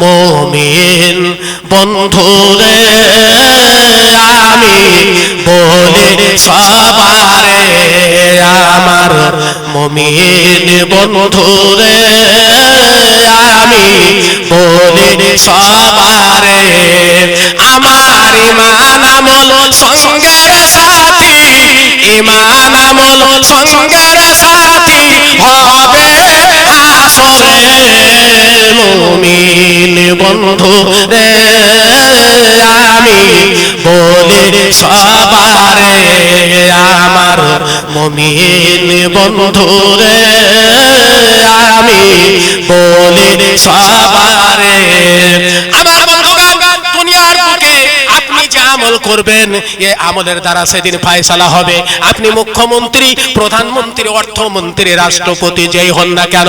মমিন বন্ধুরে, আমি বলি সবারে, আমার মমিন বন্ধুরে, আমি বলি সবারে। আমার ইমান আমল সঙ্গের সাথী, ইমান আমল সঙ্গের সাথী। মুমিন বন্ধু রে আমি বলে সবারে আমার মুমিন বন্ধু রে আমি বলে সবারে। আমার আমল করবেন, এ আমলের দ্বারা সেদিন ফায়সালা হবে। আপনি মুখ্যমন্ত্রী, প্রধানমন্ত্রী, অর্থমন্ত্রী, রাষ্ট্রপতি যেই হন না কেন,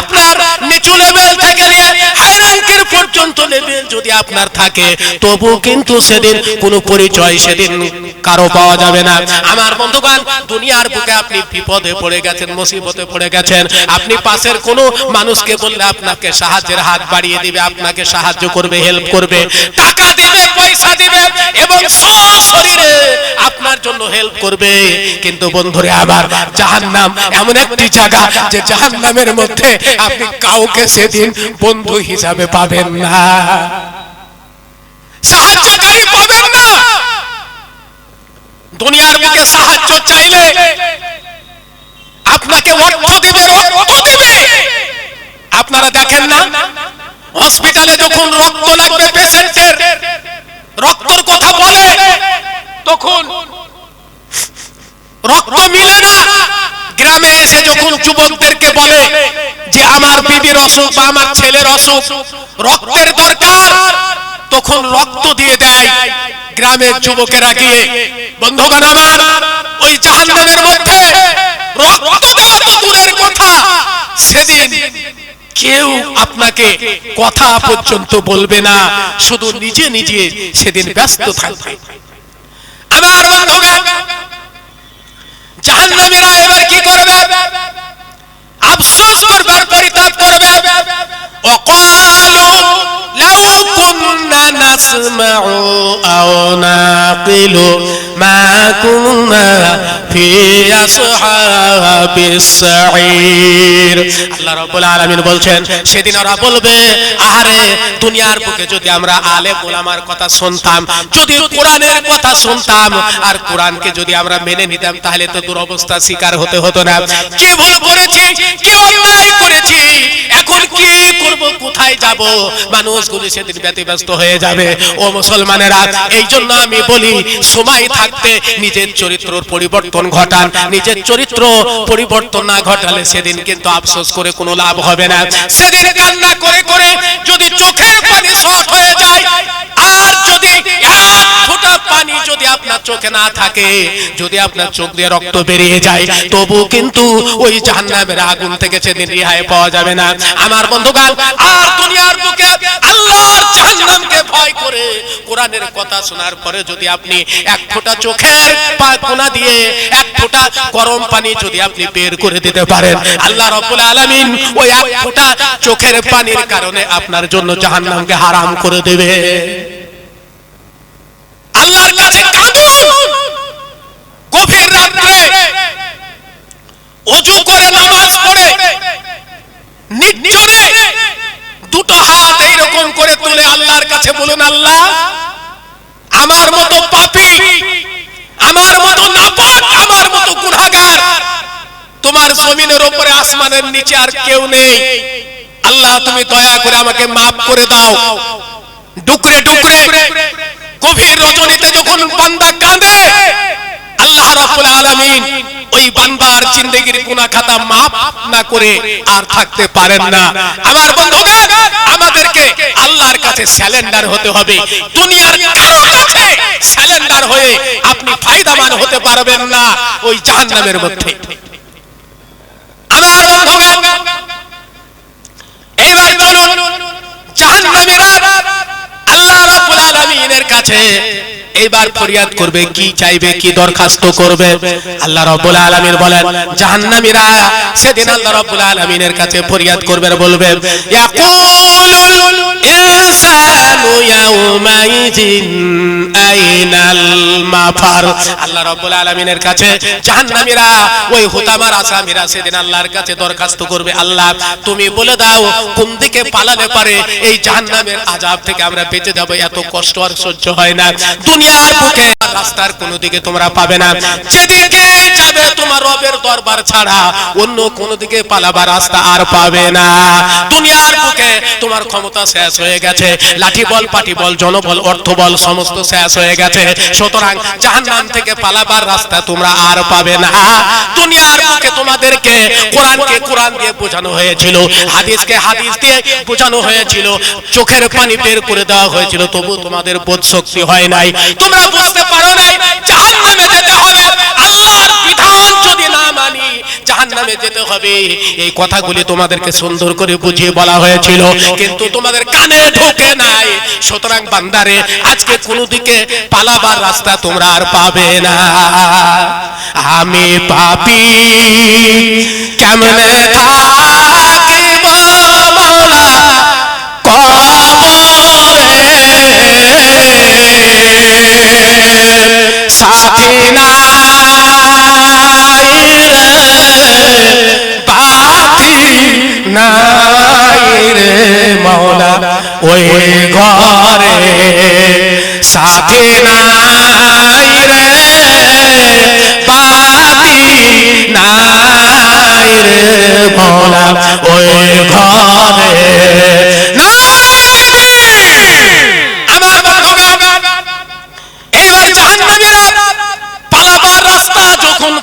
আপনার নিচু লেভেল থেকে নিয়ে হাই র্যাঙ্কের পর্যন্ত লেভেল যদি আপনার থাকে, তবু কিন্তু সেদিন কোনো পরিচয় সেদিন কারও পাওয়া যাবে না। আমার বন্ধুগণ, দুনিয়ার বুকে আপনি বিপদে পড়ে গেছেন, মুসিবতে পড়ে গেছেন। আপনি পাশের কোনো মানুষকে বললে আপনাকে সাহায্যের হাত বাড়িয়ে দিবে, আপনাকে সাহায্য করবে হেল্প করবে। টাকা দিবে, পয়সা দিবে এবং শরীরে আপনার জন্য হেল্প করবে। কিন্তু বন্ধুরে, আবার জাহান্নাম এমন একটি জায়গা যে জাহান্নামের মধ্যে আপনি কাউকে সেদিন বন্ধু হিসাবে পাবেন না। সাহায্যকারী পাবেন না। দুনিয়ার বুকে সাহায্য চাইলে আপনাকে অর্থ দিবে, রক্ত দিবে। আপনারা দেখেন না? হসপিটালে যখন রক্ত লাগবে পেশেন্টের রক্তর কথা বলে, তখন রক্ত মিলে না। গ্রামে এসে যখন যুবকদেরকে বলে যে, আমার বিবির অসুখ বা আমার ছেলের অসুখ, রক্তের দরকার, তখন রক্ত দিয়ে দেয় গ্রামের যুবকেরা গিয়ে, বন্ধুগণ আমার, ওই জাহান্নামের মধ্যে রক্ত দেওয়া তো দূরের কথা সেদিন কেউ আপনাকে কথা পর্যন্ত বলবে না, শুধু নিজে নিজে সেদিন ব্যস্ত থাকবে। আবার মান হবে জাহান্নামীরা এবার কি করবে? আফসোস করবে আর পরিতাপ করবে। অকালু لو كنا نسمع أو نعقل ما كنا في أصحاب السعير আল্লাহ রাব্বুল আলামিন বলছেন সেদিন ওরা বলবে আহারে দুনিয়ার বুকে যদি আমরা আলেম ওলামার কথা শুনতাম যদি কোরআনের কথা শুনতাম আর কোরআনকে যদি আমরা মেনে নিতাম তাহলে তো দুরবস্থা শিকার হতে হতো না কি ভুল করেছি কি অন্যায় করেছি এখন কি করব, কোথায় যাব? মানুষগুলি সেদিন ব্যতিব্যস্ত হয়ে যাবে। ও মুসলমানেরা, এই জন্য আমি বলি, সময় থাকতে নিজের চরিত্রর পরিবর্তন ঘটান। নিজের চরিত্র পরিবর্তন না ঘটালে সেদিন কিন্তু আফসোস করে কোনো লাভ হবে না। সেদিন কান্না করে চোখে না থাকে, যদি আপনার চোখ দিয়ে রক্ত বেরিয়ে যায়, তবু কিন্তু ওই জাহান্নামের আগুন থেকে সেদিন রেহাই পাওয়া যাবে না। আমার বন্ধুগণ, আর দুনিয়ার বুকে আল্লাহর জাহান্নামকে ভয় করে কোরআনের কথা শোনার পরে যদি আপনি এক ফোঁটা চোখের কোনা দিয়ে এক ফোঁটা গরম পানি যদি আপনি বের করে দিতে পারেন, আল্লাহ রাব্বুল আলামিন ওই এক ফোঁটা চোখের পানির কারণে আপনার জন্য জাহান্নামকে হারাম করে দেবে। আল্লাহর কাছে কাঁদুন গভীর রাত্রে অজু করে নামাজ পড়ে নির্জনে দুটো হাত এইরকম করে তুলে আল্লাহর কাছে বলুন, আল্লাহ, আমার মতো পাপী, আমার মতো নাপাক, আমার মতো গুনাহগার, তোমার জমিনের উপরে আসমানের নিচে আর কেউ নেই। আল্লাহ, তুমি দয়া করে আমাকে মাফ করে দাও। ডুকরে ডুকরে, গভীর রজনীতে যখন বান্দা কাঁদে, আল্লাহ রাব্বুল আলামিন ওই বান্দার জিন্দেগির গুনাহ খাতা মাফ না করে আর থাকতে পারেন না। আমার বন্ধুগণ, আমাদেরকে আল্লাহর কাছে স্যালেন্ডার হতে হবে। দুনিয়ার কারও কাছে স্যালেন্ডার হয়ে আপনি ফায়দামান হতে পারবেন না ওই জাহান্নামের মধ্যে। আমার বন্ধুগণ, এইবার চলুন জাহান্নামীরা আল্লাহ রাব্বুল আলামিনের কাছে এইবার ফরিয়াদ করবে, কি চাইবে, কি দরখাস্ত করবে? আল্লাহ রাব্বুল আলামিন বলেন, জাহান্নামীরা সেদিন আল্লাহ রাব্বুল আলামিনের কাছে ফরিয়াদ করবে আর বলবে, ইয়াকুলুল ইয়াউমাইযিন আইনাল মাফার। আল্লাহ রাব্বুল আলামিনের কাছে জাহান্নামীরা, ওই হুতামার আসামিরা সেদিন আল্লাহর কাছে দরখাস্ত করবে, আল্লাহ তুমি বলে দাও, কোন দিকে পালালে পারে, এই জাহান্নামের আযাব থেকে আমরা বেঁচে যাব, এত কষ্ট আর সহ্য হয় না। দুনিয়ার রাস্তার কোনো দিকে তোমরা পাবে না। যেদিকে যাবে তোমার রবের দরবার ছাড়া অন্য কোনো দিকে পালাবার রাস্তা আর পাবে না। দুনিয়ার বুকে তোমার ক্ষমতা শেষ হয়ে গেছে। লাঠি বল, পাটি বল, জনবল, অর্থ বল সমস্ত শেষ হয়ে গেছে। সুতরাং জাহান্নাম থেকে পালাবার রাস্তা তোমরা আর পাবে না। দুনিয়ার বুকে তোমাদেরকে কোরআনকে কোরআন দিয়ে বোঝানো হয়েছিল, হাদিসকে হাদিস দিয়ে বোঝানো হয়েছিল। চোখের পানি বের করে দেওয়া হয়েছিল তবু তোমাদের বোধ শক্তি হয় নাই। তোমরা বুঝতে পারো জাহান্নামে যেতে হবে। এই কথাগুলি তোমাদেরকে সুন্দর করে বুঝিয়ে বলা হয়েছিল, কিন্তু তোমাদের কানে ঢোকে নাই। সুতরাং বান্দারে, আজকে কোনো দিকে পালাবার রাস্তা তোমরা আর পাবে না। আমি পাপি, কেমনে থাকিব মৌলা সাথী নাই ওই ঘরে সাথী নাই রে বাতি নাই রে মৌলা ওই ঘরে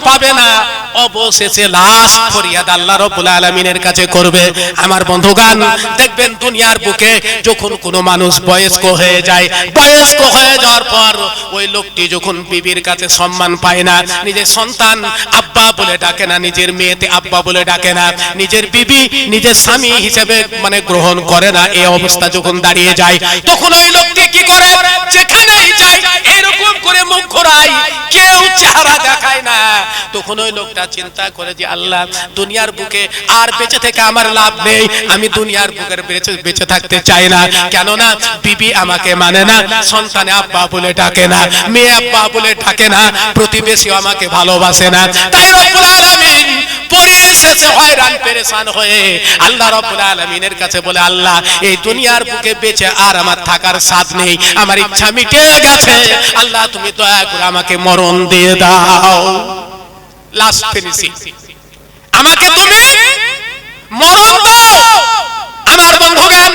পাবে না অবশেষে লাশ ফরিয়াদ আল্লাহ রাব্বুল আলামিনের কাছে করবে। আমার বন্ধুগান দেখবেন দুনিয়ার বুকে যখন কোনো মানুষ বয়স্ক হয়ে যায়, বয়স্ক হয়ে যাওয়ার পর ওই লোকটি যখন বিবির কাছে সম্মান পায় না, নিজের সন্তান আব্বা বলে ডাকে না, নিজের মেয়েতে আব্বা বলে ডাকে না, নিজের বিবি নিজের স্বামী হিসেবে মানে গ্রহণ করে না, এই অবস্থা যখন দাঁড়িয়ে যায়, তখন ওই লোকটি কি করে? এরকম করে মুখ ঘোরাই, কেউ চেহারা দেখায় না। তখন ওই লোকটা চিন্তা করে যে, আল্লাহ, দুনিয়ার বুকে আর বেঁচে থেকে আমার লাভ নেই। আমি দুনিয়ার বুকের বেঁচে বেঁচে থাকতে চাই না। কেননা, বিবি আমাকে মানে না, সন্তানে আব্বা বলে ডাকে না, মেয়ে আব্বা বলে ডাকে না প্রতিবেশী আমাকে ভালোবাসে না। তাই রব্বুল আলামিন পরিশেষে হয়রান, পেরেশান হয়ে। আল্লাহ রব্বুল আলামিনের কাছে বলে, আল্লাহ, এই দুনিয়ার বুকে বেঁচে আর আমার থাকার নেই। আমার ইচ্ছা মিটে গেছে। আল্লাহ, তুমি দয়া করে আমাকে মরণ দিয়ে দাও। লাস্ট ফিনিশিং আমাকে তুমি মরণ দাও। আমার বন্ধুগণ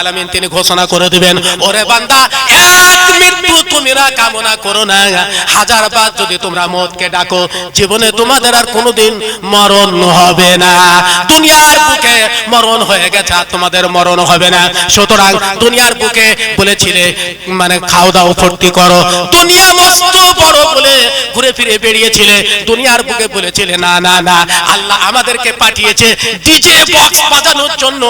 আলামিন তিনি ঘোষণা করে দিবেন, ওরে বান্দা, এক মৃত্যু তোমরা কামনা করো না। হাজার বার যদি তোমরা মৌতকে ডাকো, জীবনে তোমাদের আর কোনোদিন মরণ হবে না। দুনিয়ার বুকে মরণ হয়ে গেছে আর তোমাদের মরণ হবে না। সুতরাং দুনিয়ার বুকে বলেছিলে মানে খাও দাও, ফুর্তি করো। দুনিয়া মস্ত বড় বলে ঘুরে ফিরে বেরিয়েছিলে। দুনিয়ার বুকে বলেছিলে না না না, আল্লাহ আমাদেরকে পাঠিয়েছে ডিজে বক্স বাজানোর জন্য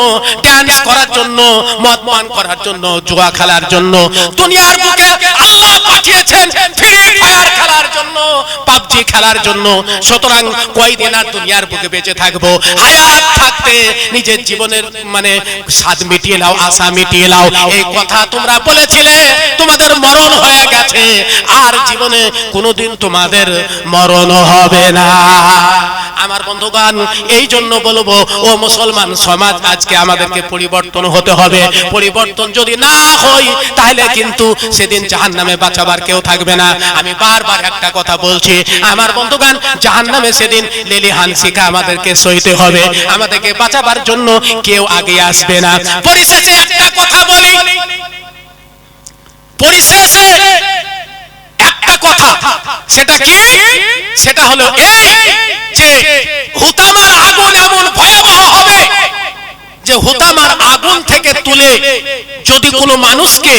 ড্যান্স করার জন্য, মদ করার জন্য, জুয়া খেলার জন্য। দুনিয়ার বুকে আল্লাহ পাঠিয়েছেন ফ্রি ফায়ার খেলার জন্য পাবজি খেলার জন্য। সুতরাং কয়দিন আর দুনিয়ার বুকে বেঁচে থাকব? হায়াত থাকতে নিজের জীবনের মানে স্বাদ মিটিয়ে নাও, আশা মিটিয়ে নাও। এই কথা তোমরা বলেছিলে, তোমাদের মরণ হয়ে গেছে। আর জীবনে কোনোদিন তোমাদের মরণ হবে না। আমার বন্ধুগণ এই জন্য বলব, ও মুসলমান সমাজ, আজকে আমাদেরকে পরিবর্তন হতে হবে। পরিবর্তন যদি না হই তাহলে কিন্তু সেদিন জাহান নামে বাঁচাবার কেউ থাকবে না। আমি বারবার একটা কথা বলছি, আমার বন্ধুগণ জাহান নামে সেদিন লেলি হানসিকা আমাদেরকে সইতে হবে। আমাদেরকে বাঁচাবার জন্য কেউ আগে আসবে না। পরিশেষে একটা কথা বলি। পরিশেষে কথা। সেটা কি? সেটা হলো এই যে হুতামার আগুন এমন ভয়াবহ হবে যে হুতামার আগুন থেকে তুলে যদি কোনো মানুষকে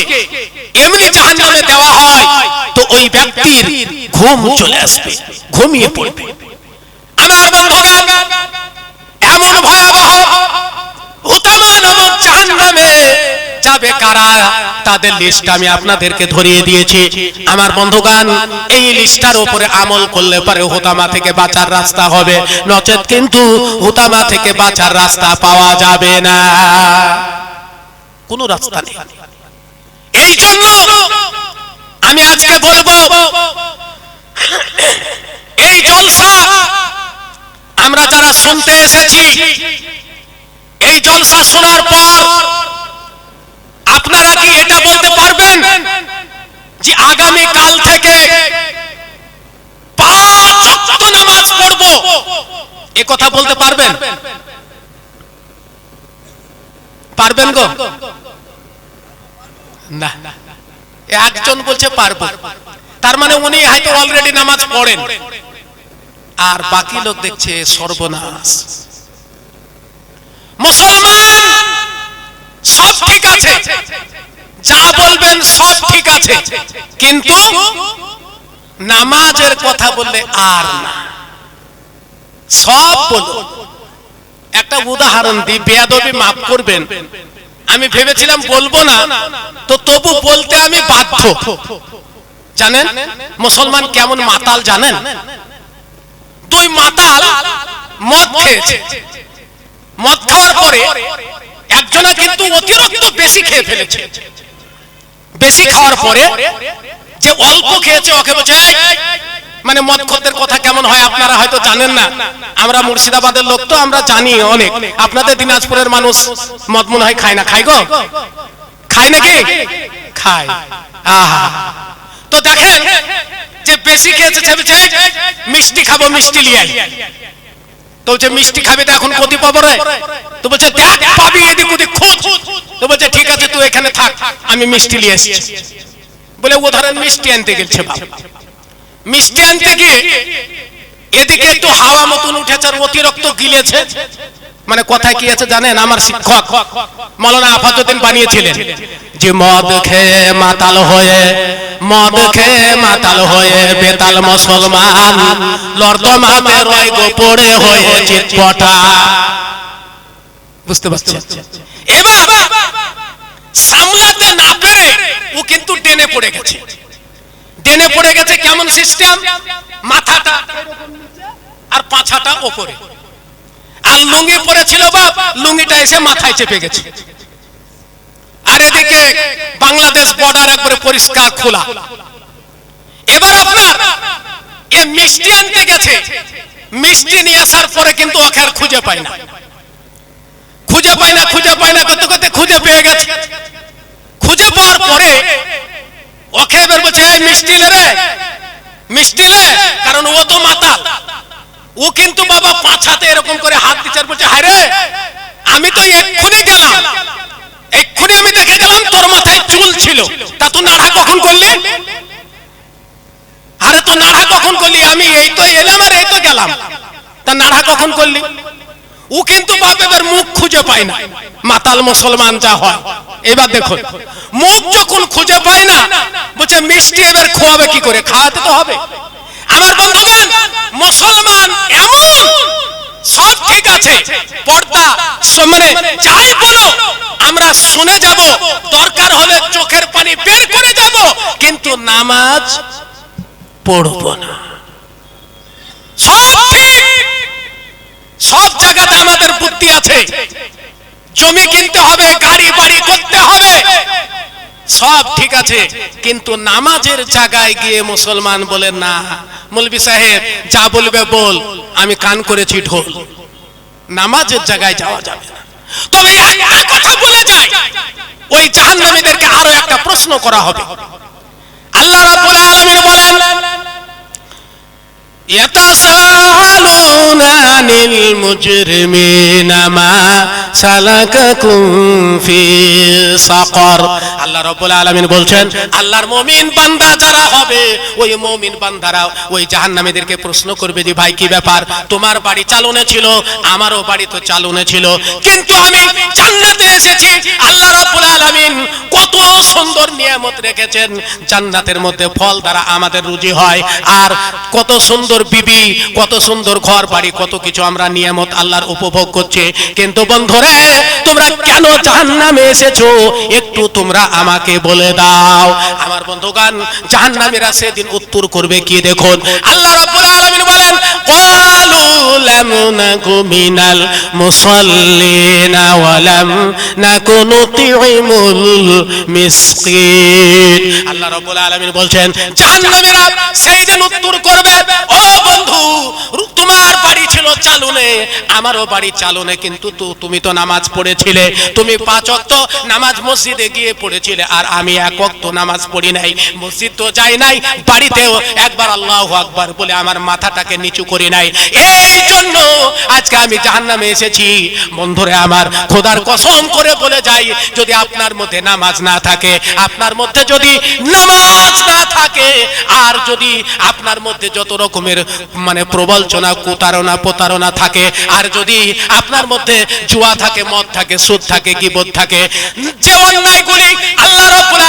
এমনি জাহান্নামে দেওয়া হয় তো ওই ব্যক্তির ঘুম চলে আসবে ঘুমিয়ে পড়বে। আমার বন্ধুগণ এমন ভয়াবহ হুতামা নামক জাহান্নামে যাবে কারা? তাদের লিস্ট আমি আপনাদেরকে ধরিয়ে দিয়েছি। আমার বন্ধুগান এই লিস্টার উপরে আমল করলে পরে হুতামা থেকে বাঁচার রাস্তা হবে। নচেত কিন্তু হুতামা থেকে বাঁচার রাস্তা পাওয়া যাবে না। কোনো রাস্তা নেই। এই জন্য আমি আজকে বলব, এই জলসা আমরা যারা শুনতে এসেছি, এই জলসা শোনার পর আপনারা কি এটা বলতে পারবেন যে আগামী কাল থেকে নামাজ পড়ব? এ কথা বলতে পারবেন? পারবেন গো? না। একজন বলছে পারব। তার মানে উনি হয়তো অলরেডি নামাজ পড়েন। আর বাকি লোক দেখছে সর্বনাশ। মুসলমান সব ঠিক আছে। যা বলবেন সব ঠিক আছে। কিন্তু নামাজের কথা বললে আর না। সব একটা উদাহরণ বেয়াদবি মাফ করবেন। আমি ভেবেছিলাম বলব না। তো তবু বলতে আমি বাধ্য। জানেন? মুসলমান কেমন মাতাল জানেন? দুই মাতাল মদ খেয়েছে। মদ খাওয়ার পরে একজনা কিন্তু অতিরিক্ত বেশি খেয়ে ফেলেছে। বেশি খাওয়ার পরে যে অল্প খেয়েছে ওকে বলছে মানে মদ খদ্দের কথা কেমন হয় আপনারা হয়তো জানেন না। আমরা মুর্শিদাবাদের লোক তো আমরা জানি অনেক। আপনাদের দিনাজপুরের মানুষ মদ মনে হয় খায় না। খায় গো। খায় নাকি? খায়। আহা। তো দেখেন যে বেশি খেয়েছে সে বলছে, "এই, মিষ্টি খাব মিষ্টি লিয়ে আই।" তো বলছে, মিষ্টি তো এখন পাবো রে? তো বলছে, দেখ, পাবি এদিক ওদিক, খোঁজ। তো বলছে, ঠিক আছে, তুই এখানে থাক, আমি মিষ্টি নিয়ে এসেছি। বলে, ও ধরেন মিষ্টি আনতে গেছে মিষ্টি আনতে গিয়ে এদিকে একটু হাওয়া মতন উঠেছে অতিরিক্ত গিলেছে। মানে কথায় কি আছে জানেন? আমার শিক্ষক মৌলানা আফাজুদ্দিন বানিয়েছিলেন যে, মদ খেয়ে মাতাল হয়ে মদ খেয়ে মাতাল হয়ে বেতাল মুসলমান। লর্দমাতে রয় গো পড়ে হয়ে চিৎপটা বুঝতে পারছেন এবার সামলাতে না পেরে ও কিন্তু টেনে পড়ে গেছে। টেনে পড়ে গেছে কেমন সিস্টেম মাথাটা আর পাছাটা ওপরে। আর লুঙ্গি পরেছিল বাপ, লুঙ্গিটা এসে মাথায় চেপে গেছে। আর এদিকে বাংলাদেশ বর্ডার একবারে পরিষ্কার খোলা। এবার আপনার, এ মিষ্টি আনতে গেছে। মিষ্টি নিয়ে আসার পরে কিন্তু ওকে আর খুঁজে পায় না। খুঁজে পায় না, খুঁজে পায় না করতে করতে খুঁজে পেয়ে গেছে। খুঁজে পাওয়ার পরে ওকে এবার বলছে মিষ্টি লে রে, মিষ্টি লে কারণ ও তো মাতাল। ও কিন্তু বাবা পাছাতে এরকম করে হাত দিচ্ছে বলছে, হায় রে, আমি তো এক্ষুনি গেলাম। এক্ষুনি আমি দেখে গেলাম তোর মাথায় চুল ছিল। তা তুই নাড়া কখন করলি? আরে তুই নাড়া কখন করলি? আমি এই তো এলাম আর এই তো গেলাম। তা নাড়া কখন করলি? ও কিন্তু বাপ এবার মুখ খুঁজে পায় না। মাতাল মুসলমান যা হয়। এবার দেখুন, মুখ যখন খুঁজে পায় না, বলছে, মিষ্টি এবার খোয়াবে কি করে? খাওয়াতে তো হবে। আমার বন্ধুগণ, মুসলমান এমন সব ঠিক আছে, পর্দা মানে যাই বলো, আমরা শুনে যাব, দরকার চোখের পানি বের করে যাব, কিন্তু নামাজ পড়ব না। সব ঠিক, সব জায়গাতে আমাদের বুদ্ধি আছে। জমি কিনতে হবে, গাড়ি বাড়ি করতে হবে, সব ঠিক আছে, কিন্তু নামাজের জায়গায় গিয়ে মুসলমান বলে, না, মৌলবি সাহেব, যা বলবে বল। আমি কান করেছি ঢোল। নামাজের জায়গায় যাওয়া যাবে না। তবে একটা কথা বলে যায়। ওই জাহান্নামীদেরকে আরও একটা প্রশ্ন করা হবে। আল্লাহ রাব্বুল আলামিন বলেন, ইয়াতাসালুনা লিল মুজরিমিনা মা তোমার বাড়ি চালনে ছিল, আমারও বাড়ি তো চালনে ছিল। কিন্তু আমি জান্নাতে এসেছি। আল্লাহ কত সুন্দর নিয়ামত রেখেছেন। জান্নাতের মধ্যে ফল দ্বারা আমাদের রুজি হয়, আর কত সুন্দর বিবি, কত সুন্দর ঘর বাড়ি কত কিছু আমরা নিয়ামত আল্লাহর উপভোগ করছে। কিন্তু বন্ধুরা তোমরা কেন জাহান্নামে এসেছ? একটু তোমরা আমাকে বলে দাও। আমার বন্ধুগান জাহান্নামীরা সেদিন উত্তর করবে কি দেখুন? আল্লাহ রাব্বুল আলামিন বলেন লাম নাকু নুতি'মুল মিসকিন আল্লাহ রাব্বুল আলামিন বলছেন সেই করবে, ও বন্ধু তোমার বাড়ি ছিল চালুনে, আমারও বাড়ি চালুনে, কিন্তু তুমি তো নামাজ পড়েছিলে, তুমি পাঁচ ওয়াক্ত নামাজ মসজিদে গিয়ে পড়েছিলে, আর আমি এক ওয়াক্ত নামাজ পড়ি নাই, মসজিদ তো যাই নাই, বাড়িতেও একবার আল্লাহু আকবার বলে আমার মাথাটাকে নিচু করি নাই। এই জন্য আজকে আমি জাহান্নামে এসেছি। বন্ধুরে আমার, খোদার কসম করে বলে যাই, যদি আপনার মধ্যে নামাজ না থাকে, আপনার মধ্যে যদি নামাজ না থাকে, আর যদি আপনার মধ্যে যত রকমের মানে প্রবলচনা, কুতারণা, প্রতারণা থাকে, আর যদি আপনার মধ্যে জুয়া থাকে, মদ থাকে, সুদ থাকে, গিবত থাকে, যে অন্যায়গুলি আল্লাহ রাব্বুল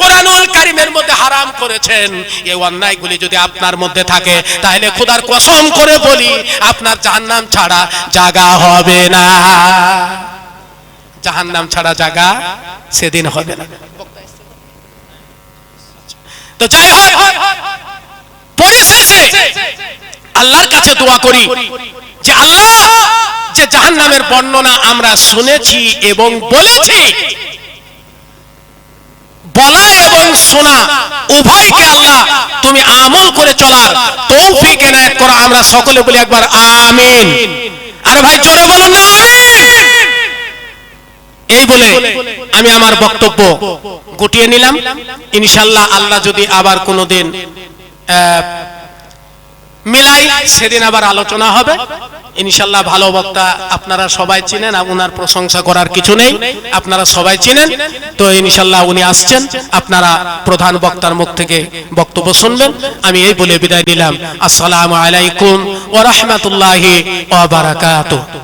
কোরআনুল কারীমের মধ্যে হারাম করেছেন, এই অন্যায়গুলি যদি আপনার মধ্যে থাকে, তাহলে খোদার কসম করে বলি আপনার জাহান্নাম ছাড়া জায়গা হবে না। জাহান্নাম ছাড়া জায়গা সেদিন হবে না। তো যাই হয় পরিশেষে আল্লাহর কাছে দোয়া করি যে আল্লাহ, যে জাহান্নামের বর্ণনা আমরা শুনেছি এবং বলেছি বলা এবং শোনা উভয়কে আল্লাহ তুমি আমল করে চলার তৌফিক এনায়েত করো। আমরা সকলে বলি একবার আমিন। আরে ভাই জোরে বলুন না এই বলে আমি আমার বক্তব্য গুটিয়ে নিলাম। ইনশাল্লাহ আল্লাহ যদি আবার কোনোদিন আহ, মিলাই সেদিন আবার আলোচনা হবে। ইনশাল্লাহ ভালো বক্তা আপনারা সবাই চিনেন উনার প্রশংসা করার কিছু নেই। আপনারা সবাই চিনেন। তো ইনশাল্লাহ উনি আসছেন। আপনারা প্রধান বক্তার মুখ থেকে বক্তব্য শুনবেন। আমি এই বলে বিদায় নিলাম। আসসালামু আলাইকুম ওয়া রাহমাতুল্লাহি ওয়া বারাকাতুহু।